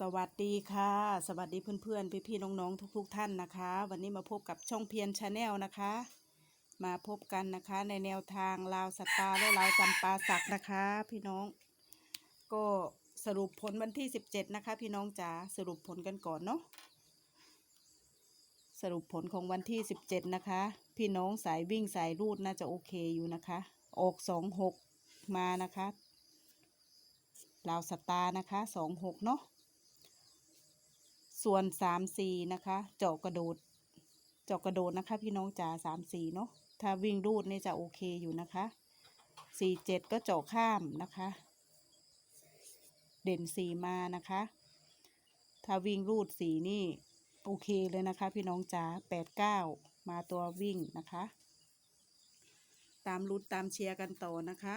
สวัสดีค่ะ สวัสดีเพื่อนๆ พี่ๆ น้องๆ ทุกๆ ท่านนะคะ วันนี้มาพบกับช่องเพียนชาแนลนะคะ มาพบกันนะคะในแนวทางลาวสตาร์และลาวจำปาสักนะคะ พี่น้อง ก็สรุปผลวันที่ 17 นะคะ พี่น้องจ๋าสรุปผลกันก่อนเนาะสรุปผลของวันที่ 17 นะคะ พี่น้องสายวิ่งสายรูดน่าจะโอเคอยู่นะคะ ออก 26 มานะคะลาวสตาร์นะคะ 26 เนาะ ส่วนสามสี่นะคะ เจาะกระโดด เจาะกระโดดนะคะ พี่น้องจ๋าสามสี่เนาะ ถ้าวิ่งรูดเนี่ยจะโอเคอยู่นะคะสี่เจ็ดก็เจาะข้ามนะคะ เด่นสี่มานะคะ ถ้าวิ่งรูดสีนี่ โอเคเลยนะคะ พี่น้องจ๋าแปดเก้ามาตัววิ่งนะคะ ตามรุดตามเชียร์กันต่อนะคะ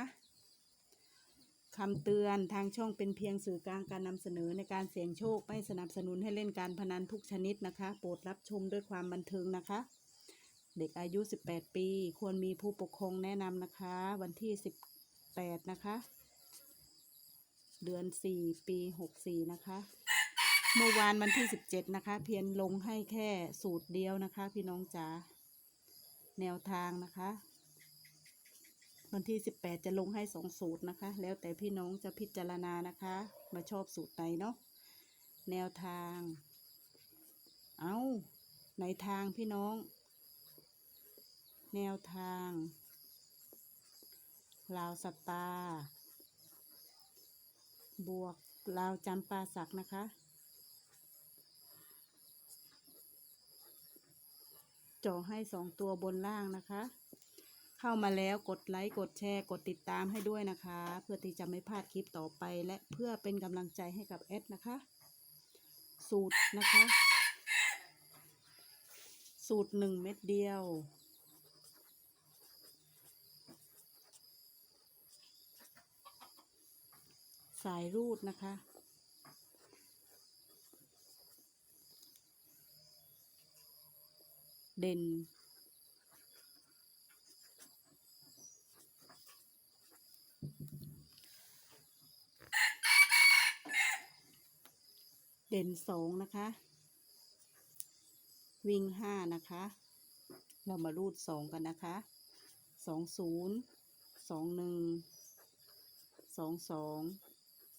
คำเตือนทางช่องเป็นเพียงสื่อกลางการนำเสนอในการเสี่ยงโชค ไม่สนับสนุนให้เล่นการพนันทุกชนิดนะคะ โปรดรับชมด้วยความบันเทิงนะคะ เด็กอายุ 18 ปี ควรมีผู้ปกครองแนะนำนะคะ วันที่ 18 นะคะ เดือน 4 ปี 64 นะคะ เมื่อวานวันที่ 17 นะคะ เพียงลงให้แค่สูตรเดียวนะคะ พี่น้องจ๋าแนวทางนะคะ วันที่ 18 จะลงให้สองสูตรนะคะ แล้วแต่พี่น้องจะพิจารณานะคะมาชอบสูตรไหนเนาะแนวทาง เอาในทางพี่น้อง แนวทางลาวสตาร์บวกลาวจำปาสักนะคะ จ่อให้สองตัวบนล่างนะคะ เข้ามาแล้วกดไลค์กดแชร์ กดติดตามให้ด้วยนะคะ เพื่อที่จะไม่พลาดคลิปต่อไป และเพื่อเป็นกำลังใจให้กับแอดนะคะ สูตรนะคะ สูตรหนึ่งเม็ดเดียว สายรูดนะคะเด่น เด่นสองนะคะ วิ่งห้านะคะ เรามารูดสองกันนะคะสองศูนย์สองหนึ่งสองสอง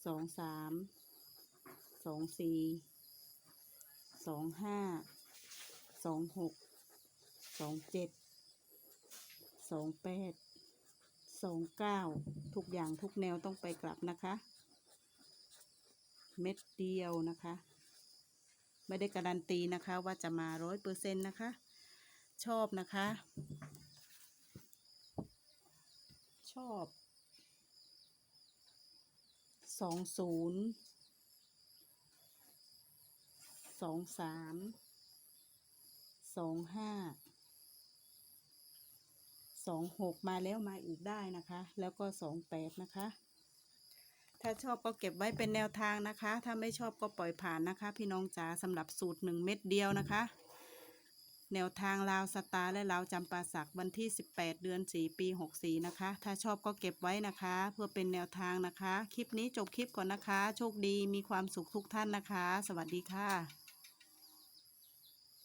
สองสามสองสี่สองห้าสองหกสองเจ็ดสองแปดสองเก้าทุกอย่างทุกแนวต้องไปกลับนะคะ เม็ดเดียวนะคะ ไม่ได้การันตีนะคะว่าจะมาร้อยเปอร์เซ็นต์นะคะ ชอบนะคะ ชอบสองศูนย์สองสามสองห้าสองหกมาแล้วมาอีกได้นะคะ แล้วก็สองแปดนะคะ ถ้าชอบก็เก็บไว้เป็นแนวทางนะคะ ถ้าไม่ชอบก็ปล่อยผ่านนะคะ พี่น้องจ๋าสำหรับสูตรหนึ่งเม็ดเดียวนะคะ แนวทางลาวสตาร์และลาวจำปาสักวันที่ 18 เดือน 4 ปี 64 นะคะ ถ้าชอบก็เก็บไว้นะคะ เพื่อเป็นแนวทางนะคะ คลิปนี้จบคลิปก่อนนะคะ โชคดีมีความสุขทุกท่านนะคะ สวัสดีค่ะ